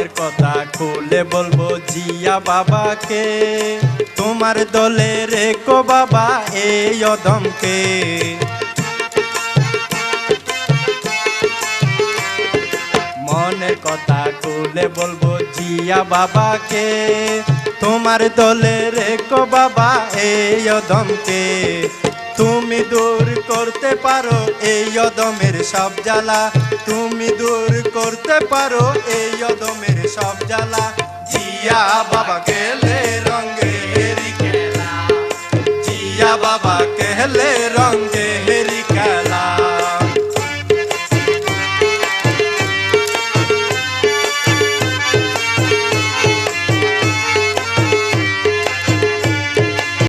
মনের কথা খুলে বলব, জিয়া বাবাকে। তোমার দলে রেখো বাবা এই অদমকে। মনের কথা খুলে বলব, জিয়া বাবাকে। তোমার দলে রেখো বাবা এই অদমকে। তুমি দূর করতে পারো এই অদমের সব জ্বালা। তুমি দূর করতে পারো এই অদমের সব জ্বালা। জিয়া বাবা গেলে রঙের খেলা। জিয়া বাবা